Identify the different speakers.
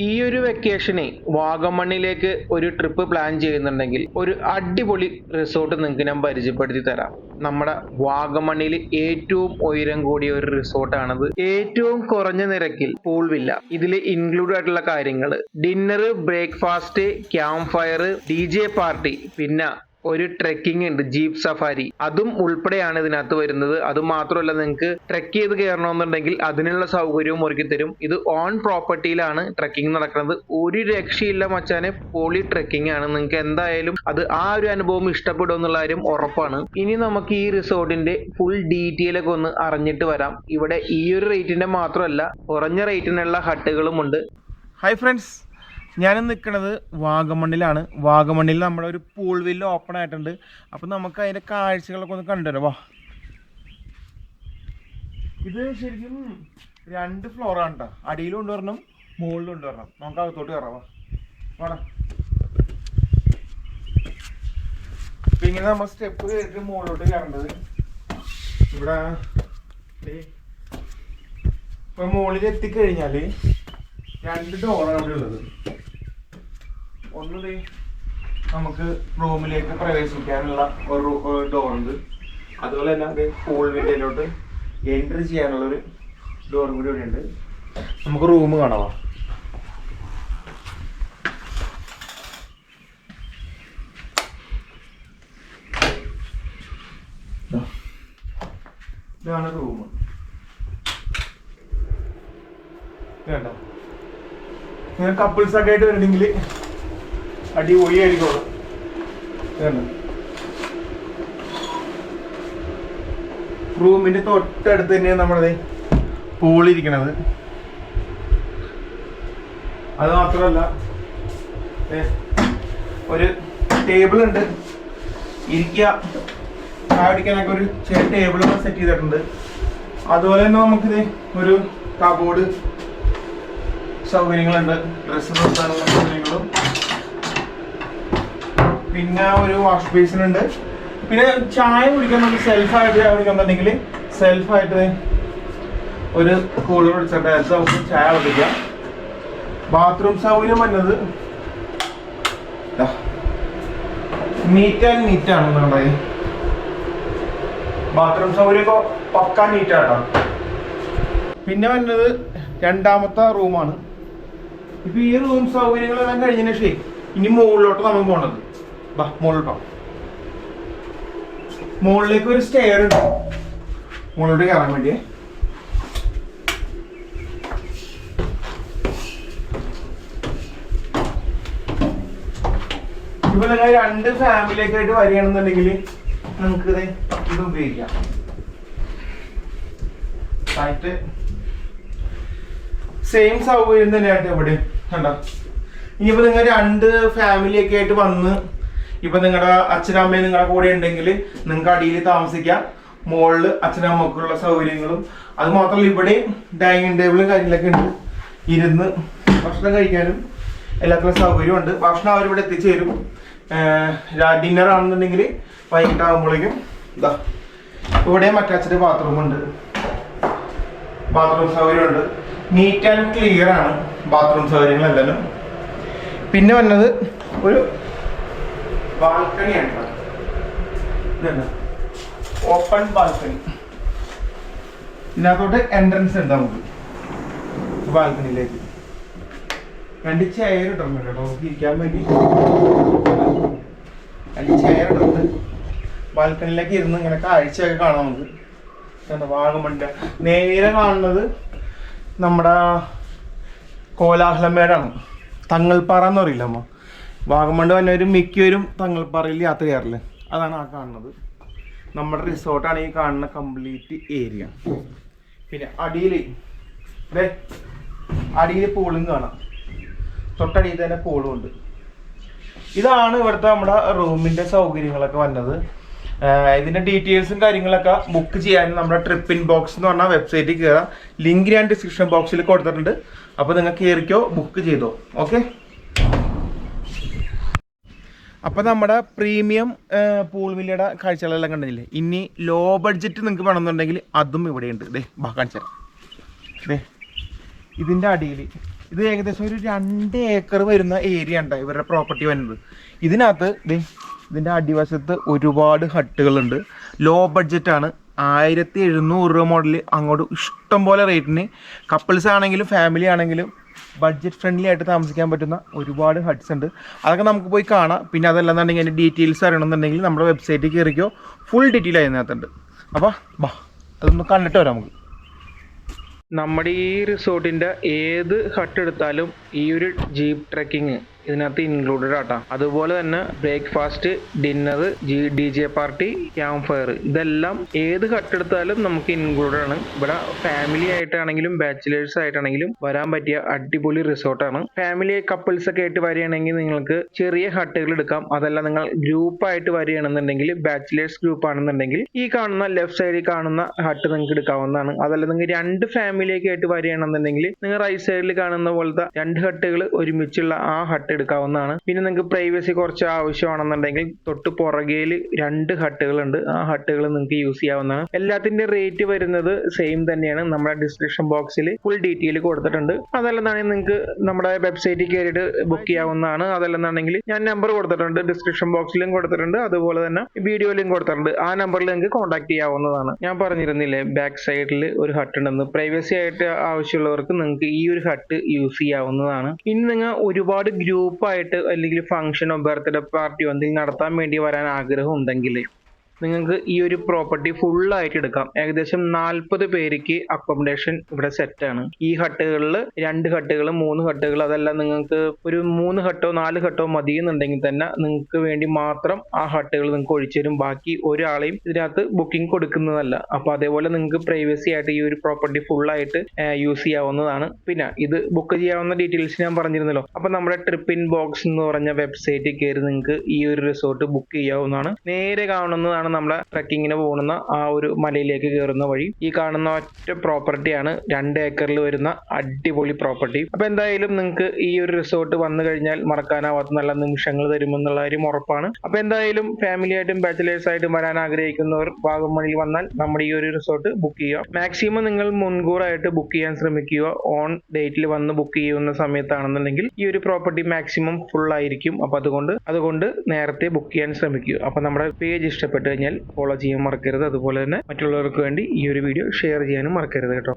Speaker 1: ഈ ഒരു വെക്കേഷനെ വാഗമണ്ണിലേക്ക് ഒരു ട്രിപ്പ് പ്ലാൻ ചെയ്യുന്നുണ്ടെങ്കിൽ ഒരു അടിപൊളി റിസോർട്ട് നിങ്ങൾക്ക് ഞാൻ പരിചയപ്പെടുത്തി തരാം. നമ്മുടെ വാഗമണ്ണിൽ ഏറ്റവും ഉയരം കൂടിയ ഒരു റിസോർട്ടാണത് ഏറ്റവും കുറഞ്ഞ നിരക്കിൽ പൂൾ വില്ല. ഇതിൽ ഇൻക്ലൂഡ് ആയിട്ടുള്ള കാര്യങ്ങൾ dinner breakfast camp fire D party പിന്നെ ഒരു ട്രെക്കിംഗ് ഉണ്ട് ജീപ്പ് സഫാരി അതും ഉൾപ്പെടെയാണ് ഇതിനകത്ത് വരുന്നത്. അത് മാത്രമല്ല നിങ്ങൾക്ക് ട്രെക്ക് ചെയ്ത് കയറണമെന്നുണ്ടെങ്കിൽ അതിനുള്ള സൗകര്യവും ഒരുക്കി തരും. ഇത് ഓൺ പ്രോപ്പർട്ടിയിലാണ് ട്രെക്കിംഗ് നടക്കുന്നത്. ഒരു രക്ഷയില്ല മച്ചാനെ പോളി ട്രെക്കിംഗ് ആണ്. നിങ്ങൾക്ക് എന്തായാലും അത് ആ ഒരു അനുഭവം ഇഷ്ടപ്പെടും എന്നുള്ള കാര്യം ഉറപ്പാണ്. ഇനി നമുക്ക് ഈ റിസോർട്ടിന്റെ ഫുൾ ഡീറ്റെയിൽ ഒക്കെ ഒന്ന് അറിഞ്ഞിട്ട് വരാം. ഇവിടെ ഈ ഒരു റേറ്റിന്റെ മാത്രമല്ല കുറഞ്ഞ റേറ്റിനുള്ള ഹട്ടുകളും ഉണ്ട്.
Speaker 2: ഹായ് ഫ്രണ്ട്സ് ഞാൻ നിൽക്കുന്നത് വാഗമണ്ണിലാണ്. വാഗമണ്ണിൽ നമ്മുടെ ഒരു പൂൾ വില്ല് ഓപ്പൺ ആയിട്ടുണ്ട്. അപ്പം നമുക്ക് അതിന്റെ കാഴ്ചകളൊക്കെ ഒന്ന് കണ്ടുവരാം. വാ. ഇത് ശരിക്കും രണ്ട് ഫ്ലോറാണ് കേട്ടോ അടിയിലും കൊണ്ടുവരണം മുകളിലും കൊണ്ടുവരണം. നമുക്ക് അകത്തോട്ട് കയറാം. വാടാ. അപ്പം ഇങ്ങനെ നമ്മൾ സ്റ്റെപ്പ് കയറിയിട്ട് മുകളിലോട്ട് കയറേണ്ടത്. ഇവിടെ ഇപ്പൊ മുകളിൽ എത്തിക്കഴിഞ്ഞാൽ രണ്ട് ഡോറാണ് അവിടെ ഉള്ളത്. ഒന്ന് ദേ നമുക്ക് റൂമിലേക്ക് പ്രവേശിക്കാനുള്ള ഒരു ഡോർ ഉണ്ട് അതുപോലെ തന്നെ അത് പൂൾ വില്ലയിലോട്ട് എൻട്രി ചെയ്യാനുള്ള ഒരു ഡോറും കൂടി ഇവിടെ ഉണ്ട് നമുക്ക് റൂം കാണാം ദാ. ഇതാണ് റൂം. വേണ്ട നിങ്ങൾ കപ്പിൾസ് ഒക്കെ ആയിട്ട് വരണമെങ്കിൽ അടിപൊളിയായിരിക്കും ഒഴിയായിരിക്കും റൂമിന്റെ തൊട്ടടുത്ത് തന്നെയാണ് നമ്മളത് പൂളിരിക്കണത്. അത് മാത്രമല്ല ഒരു ടേബിൾ ഉണ്ട്. ഇരിക്കുക ചായ കുടിക്കാനൊക്കെ ഒരു ചെറിയ ടേബിൾ സെറ്റ് ചെയ്തിട്ടുണ്ട്. അതുപോലെ തന്നെ നമുക്കിത് ഒരു കബോർഡ് സൗകര്യങ്ങളുണ്ട്. ഡ്രസ്സ് സൗകര്യങ്ങളും. പിന്നെ ഒരു വാഷ് ബേസിൻ ഉണ്ട്. പിന്നെ ചായ കുടിക്കാൻ നമുക്ക് സെൽഫായിട്ട് ചായ കുടിക്കുന്നുണ്ടെങ്കിൽ സെൽഫായിട്ട് ഒരു കൂളർ വെച്ചിട്ട് അടുത്ത നമുക്ക് ചായ കുടിക്കാം. ബാത്റൂം സൗകര്യം വന്നത് നീറ്റ് ആൻഡ് നീറ്റ് ആണ് നമ്മുടെ ബാത്റൂം സൗകര്യമൊക്കെ നീറ്റ് നീറ്റാട്ടോ പിന്നെ വരുന്നത് രണ്ടാമത്തെ റൂമാണ് ഇപ്പൊ ഈ റൂം സൗകര്യങ്ങളെല്ലാം കഴിഞ്ഞതിന് ശേഷം ഇനി മുകളിലോട്ട് നമ്മൾ പോണത്. മുകളിലേക്ക് ഒരു സ്റ്റെയർ ഉണ്ട്. മുകളിലോട്ട് കയറാൻ വേണ്ടി ഇപ്പൊ നിങ്ങൾ രണ്ട് ഫാമിലിയൊക്കെ ആയിട്ട് വരികയാണെന്നുണ്ടെങ്കിൽ നമുക്ക് ഇത് ഇത് ഉപയോഗിക്കാം. ആയിട്ട് സെയിം സൗകര്യം തന്നെയായിട്ട് ഇവിടെ. കണ്ടോ? ഇനിയിപ്പോ നിങ്ങൾ രണ്ട് ഫാമിലിയൊക്കെ ആയിട്ട് വന്ന് ഇപ്പൊ നിങ്ങളുടെ അച്ഛനമ്മയും നിങ്ങളുടെ കൂടെ ഉണ്ടെങ്കിൽ നിങ്ങൾക്ക് അടിയിൽ താമസിക്കാം. മുകളിൽ അച്ഛനമ്മക്കുള്ള സൗകര്യങ്ങളും. അത് മാത്രമല്ല ഇവിടെ ഡൈനിങ് ടേബിളും കാര്യങ്ങളൊക്കെ ഉണ്ട്. ഇരുന്ന് ഭക്ഷണം കഴിക്കാനും എല്ലാത്തിനും സൗകര്യമുണ്ട് ഭക്ഷണം അവരിവിടെ എത്തിച്ചേരും. ഡിന്നർ ആണെന്നുണ്ടെങ്കിൽ വൈകിട്ടാകുമ്പോഴേക്കും ഇതാ ഇവിടെ മറ്റച്ഛന്റെ ബാത്റൂം ഉണ്ട്. ബാത്റൂം സൗകര്യമുണ്ട് നീറ്റ് ആൻഡ് ക്ലിയർ ആണ് ബാത്റൂം സൗകര്യങ്ങളെല്ലാം പിന്നെ വന്നത് ഒരു ബാൽക്കണിയാണ് ഇതുണ്ട് ഓപ്പൺ ബാൽക്കണി ഇതിനകത്തോട്ട് എൻട്രൻസ് ഉണ്ട് നമുക്ക് ബാൽക്കണിയിലേക്ക് രണ്ട് ചെയർ ഇട്ടുണ്ട് കേട്ടോ. ഇരിക്കാൻ വേണ്ടി. രണ്ട് ചെയർ ഇട്ടുണ്ട് ബാൽക്കണിയിലേക്ക് ഇരുന്ന് ഇങ്ങനെ കാഴ്ചയൊക്കെ കാണാം നമുക്ക്. എന്താ വാഗമണ്ട നേരെ കാണുന്നത് നമ്മുടെ കോലാഹലമേടാണ് തങ്ങൾപ്പാറ എന്ന് വാഗമണ്ട് വന്നവരും മിക്കവരും തങ്ങൾപ്പാറയിൽ യാത്ര ചെയ്യാറില്ല? അതാണ് ആ കാണുന്നത്. നമ്മുടെ റിസോർട്ടാണ് ഈ കാണുന്ന കംപ്ലീറ്റ് ഏരിയ. പിന്നെ അടിയിൽ അടിയിൽ പൂളും കാണാം. തൊട്ടടിയിൽ തന്നെ പൂളും ഉണ്ട്. ഇതാണ് ഇവിടുത്തെ നമ്മുടെ റൂമിന്റെ സൗകര്യങ്ങളൊക്കെ വന്നത്. ഇതിന്റെ ഡീറ്റെയിൽസും കാര്യങ്ങളൊക്കെ ബുക്ക് ചെയ്യാൻ നമ്മുടെ ട്രിപ്പ് ഇൻ ബോക്സ് എന്ന് പറഞ്ഞ വെബ്സൈറ്റിൽ കയറാം ലിങ്ക് ഞാൻ ഡിസ്ക്രിപ്ഷൻ ബോക്സിൽ കൊടുത്തിട്ടുണ്ട്. അപ്പോൾ നിങ്ങൾ കയറിക്കോ ബുക്ക് ചെയ്തോ. ഓക്കെ അപ്പോൾ നമ്മുടെ പ്രീമിയം പൂൾ വില്ലയുടെ കാഴ്ചകളെല്ലാം കണ്ടില്ലേ? ഇനി ലോ ബഡ്ജറ്റ് നിങ്ങൾക്ക് വേണമെന്നുണ്ടെങ്കിൽ അതും ഇവിടെയുണ്ട്. ദേ ബാ കാണിച്ചു തരാം. ദേ ഇതിന്റെ അടിയിൽ
Speaker 3: ഇത് ഏകദേശം ഒരു രണ്ട് ഏക്കർ വരുന്ന ഏരിയ ഉണ്ട് ഇവരുടെ പ്രോപ്പർട്ടി വരുന്നത്. ഇതിനകത്ത് ദേ ഇതിന്റെ അടിവശത്ത് ഒരുപാട് ഹട്ടുകളുണ്ട്. ലോ ബഡ്ജറ്റാണ് ആയിരത്തി എഴുന്നൂറ് രൂപ മോഡൽ അങ്ങോട്ട് ഇഷ്ടം പോലെ റേറ്റിന് കപ്പിൾസ് ആണെങ്കിലും ഫാമിലി ആണെങ്കിലും ബഡ്ജറ്റ് ഫ്രണ്ട്ലി ആയിട്ട് താമസിക്കാൻ പറ്റുന്ന ഒരുപാട് ഹട്ട്സ് ഉണ്ട്. അതൊക്കെ നമുക്ക് പോയി കാണാം. പിന്നെ അതല്ലെന്നുണ്ടെങ്കിൽ അതിന്റെ ഡീറ്റെയിൽസ് അറിയണമെന്നുണ്ടെങ്കിൽ നമ്മുടെ വെബ്സൈറ്റിൽ കയറിക്കോ. ഫുൾ ഡീറ്റെയിൽ അതിനകത്തുണ്ട്. അപ്പോൾ ബാ അതൊന്ന് കണ്ടിട്ട് വരാം നമുക്ക്.
Speaker 2: നമ്മുടെ ഈ റിസോർട്ടിന്റെ ഏത് ഹട്ട് എടുത്താലും ഈ ഒരു ജീപ്പ് ട്രെക്കിങ് ഇതിനകത്ത് ഇൻക്ലൂഡഡ് ആട്ടാ. അതുപോലെ തന്നെ breakfast dinner G D J party camp fire ഇതെല്ലാം ഏത് കട്ടെടുത്താലും നമുക്ക് ഇൻക്ലൂഡഡ് ആണ്. ഇവിടെ ഫാമിലി ആയിട്ടാണെങ്കിലും ബാച്ചിലേഴ്സ് ആയിട്ടാണെങ്കിലും വരാൻ പറ്റിയ അടിപൊളി റിസോർട്ടാണ് ഫാമിലി കപ്പിൾസ് ഒക്കെ ആയിട്ട് വരികയാണെങ്കിൽ നിങ്ങൾക്ക് ചെറിയ ഹട്ടുകൾ എടുക്കാം. അതല്ല നിങ്ങൾ ഗ്രൂപ്പ് ആയിട്ട് വരികയാണെന്നുണ്ടെങ്കിൽ ബാച്ചിലേഴ്സ് ഗ്രൂപ്പ് ആണെന്നുണ്ടെങ്കിൽ ഈ കാണുന്ന ലെഫ്റ്റ് സൈഡിൽ കാണുന്ന ഹട്ട് നിങ്ങൾക്ക് എടുക്കാവുന്നതാണ്. അതല്ല നിങ്ങൾ രണ്ട് ഫാമിലിയൊക്കെ ആയിട്ട് വരികയാണെന്നുണ്ടെങ്കിൽ നിങ്ങൾ റൈറ്റ് സൈഡിൽ കാണുന്ന പോലത്തെ രണ്ട് ഹട്ടുകൾ ഒരുമിച്ചുള്ള ആ ഹട്ട് എടുക്കാവുന്നതാണ്. പിന്നെ നിങ്ങൾക്ക് പ്രൈവസി കുറച്ച് ആവശ്യമാണെന്നുണ്ടെങ്കിൽ തൊട്ട് പുറകേൽ രണ്ട് ഹട്ടുകൾ ഉണ്ട് ആ ഹട്ടുകൾ നിങ്ങൾക്ക് യൂസ് ചെയ്യാവുന്നതാണ്. എല്ലാത്തിന്റെ റേറ്റ് വരുന്നത് സെയിം തന്നെയാണ്. നമ്മുടെ ഡിസ്ക്രിപ്ഷൻ ബോക്സിൽ ഫുൾ ഡീറ്റെയിൽ കൊടുത്തിട്ടുണ്ട്. അതല്ലെന്നാണെങ്കിൽ നിങ്ങൾക്ക് നമ്മുടെ വെബ്സൈറ്റിൽ കയറിയിട്ട് ബുക്ക് ചെയ്യാവുന്നതാണ്. അതല്ലെന്നാണെങ്കിൽ ഞാൻ നമ്പർ കൊടുത്തിട്ടുണ്ട്. ഡിസ്ക്രിപ്ഷൻ ബോക്സിലും കൊടുത്തിട്ടുണ്ട്. അതുപോലെ തന്നെ വീഡിയോയിലും കൊടുത്തിട്ടുണ്ട്. ആ നമ്പറിൽ നിങ്ങൾക്ക് കോൺടാക്ട് ചെയ്യാവുന്നതാണ്. ഞാൻ പറഞ്ഞിരുന്നില്ലേ ബാക്ക് സൈഡിൽ ഒരു ഹട്ട് ഉണ്ടെന്ന്. പ്രൈവസി ആയിട്ട് ആവശ്യമുള്ളവർക്ക് നിങ്ങൾക്ക് ഈ ഒരു ഹട്ട് യൂസ് ചെയ്യാവുന്നതാണ്. ഇനി നിങ്ങൾ ഒരുപാട് ഗ്രൂപ്പായിട്ട് അല്ലെങ്കിൽ ഫംഗ്ഷനോ ബർത്ത്ഡേ പാർട്ടിയോ എന്തെങ്കിലും നടത്താൻ വേണ്ടി വരാൻ ആഗ്രഹം ഉണ്ടെങ്കിൽ നിങ്ങൾക്ക് ഈ ഒരു പ്രോപ്പർട്ടി ഫുൾ ആയിട്ട് എടുക്കാം. ഏകദേശം നാൽപ്പത് പേർക്ക് അക്കോമഡേഷൻ ഇവിടെ സെറ്റ് ആണ്. ഈ ഹട്ടുകളിൽ രണ്ട് ഹട്ടുകൾ മൂന്ന് ഹട്ടുകൾ അതെല്ലാം നിങ്ങൾക്ക് ഒരു മൂന്ന് ഹട്ടോ നാല് ഹട്ടോ മതി എന്നുണ്ടെങ്കിൽ തന്നെ നിങ്ങൾക്ക് വേണ്ടി മാത്രം ആ ഹട്ടുകൾ നിങ്ങൾക്ക് ഒഴിച്ചു തരും. ബാക്കി ഒരാളെയും ഇതിനകത്ത് ബുക്കിംഗ് കൊടുക്കുന്നതല്ല. അപ്പൊ അതേപോലെ നിങ്ങൾക്ക് പ്രൈവസി ആയിട്ട് ഈ ഒരു പ്രോപ്പർട്ടി ഫുൾ ആയിട്ട് യൂസ് ചെയ്യാവുന്നതാണ്. പിന്നെ ഇത് ബുക്ക് ചെയ്യാവുന്ന ഡീറ്റെയിൽസ് ഞാൻ പറഞ്ഞിരുന്നല്ലോ. അപ്പൊ നമ്മുടെ ട്രിപ്പ് ഇൻ ബോക്സ് എന്ന് പറഞ്ഞ വെബ്സൈറ്റിൽ കയറി നിങ്ങൾക്ക് ഈ ഒരു റിസോർട്ട് ബുക്ക് ചെയ്യാവുന്നതാണ്. നേരെ കാണുന്നതാണ് നമ്മളെ ട്രക്കിങ്ങിന് പോകുന്ന ആ ഒരു മലയിലേക്ക് കയറുന്ന വഴി. ഈ കാണുന്ന ഒറ്റ പ്രോപ്പർട്ടിയാണ് രണ്ട് ഏക്കറിൽ വരുന്ന അടിപൊളി പ്രോപ്പർട്ടി അപ്പൊ എന്തായാലും നിങ്ങൾക്ക് ഈ ഒരു റിസോർട്ട് വന്നു കഴിഞ്ഞാൽ മറക്കാനാവാത്ത നല്ല നിമിഷങ്ങൾ തരുമെന്നുള്ള കാര്യം ഉറപ്പാണ്. അപ്പൊ എന്തായാലും ഫാമിലി ആയിട്ടും ബാച്ചിലേഴ്സ് ആയിട്ടും വരാൻ ആഗ്രഹിക്കുന്നവർ വാഗമണിൽ വന്നാൽ നമ്മുടെ ഈ ഒരു റിസോർട്ട് ബുക്ക് ചെയ്യുക. മാക്സിമം നിങ്ങൾ മുൻകൂറായിട്ട് ബുക്ക് ചെയ്യാൻ ശ്രമിക്കുക. ഓൺ ഡേറ്റിൽ വന്ന് ബുക്ക് ചെയ്യുന്ന സമയത്താണെന്നുണ്ടെങ്കിൽ ഈ ഒരു പ്രോപ്പർട്ടി മാക്സിമം ഫുൾ ആയിരിക്കും. അപ്പൊ അതുകൊണ്ട് അതുകൊണ്ട് നേരത്തെ ബുക്ക് ചെയ്യാൻ ശ്രമിക്കുക. അപ്പൊ നമ്മുടെ പേജ് ഇഷ്ടപ്പെട്ട് കഴിഞ്ഞാൽ ഫോളോ ചെയ്യാൻ മറക്കരുത്. അതുപോലെ തന്നെ മറ്റുള്ളവർക്ക് വേണ്ടി ഈ ഒരു വീഡിയോ ഷെയർ ചെയ്യാനും മറക്കരുത് കേട്ടോ.